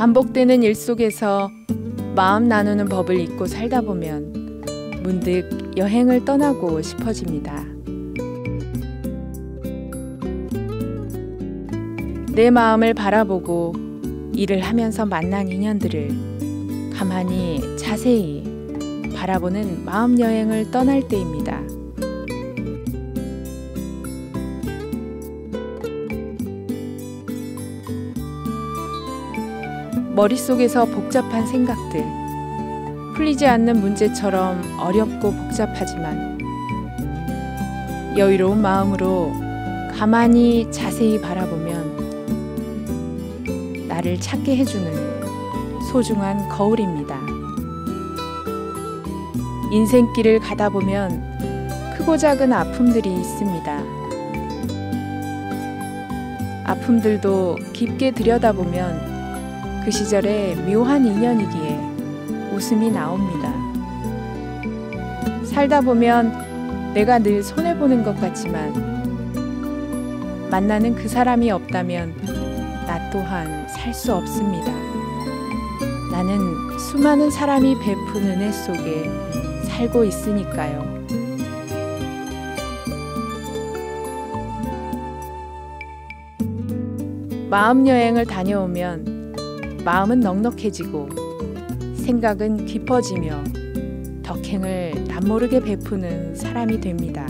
반복되는 일 속에서 마음 나누는 법을 잊고 살다 보면 문득 여행을 떠나고 싶어집니다. 내 마음을 바라보고 일을 하면서 만난 인연들을 가만히 자세히 바라보는 마음 여행을 떠날 때입니다. 머릿속에서 복잡한 생각들, 풀리지 않는 문제처럼 어렵고 복잡하지만 여유로운 마음으로 가만히 자세히 바라보면 나를 찾게 해주는 소중한 거울입니다. 인생길을 가다 보면 크고 작은 아픔들이 있습니다. 아픔들도 깊게 들여다보면 그 시절의 묘한 인연이기에 웃음이 나옵니다. 살다 보면 내가 늘 손해보는 것 같지만 만나는 그 사람이 없다면 나 또한 살 수 없습니다. 나는 수많은 사람이 베푼 은혜 속에 살고 있으니까요. 마음 여행을 다녀오면 마음은 넉넉해지고 생각은 깊어지며 덕행을 남모르게 베푸는 사람이 됩니다.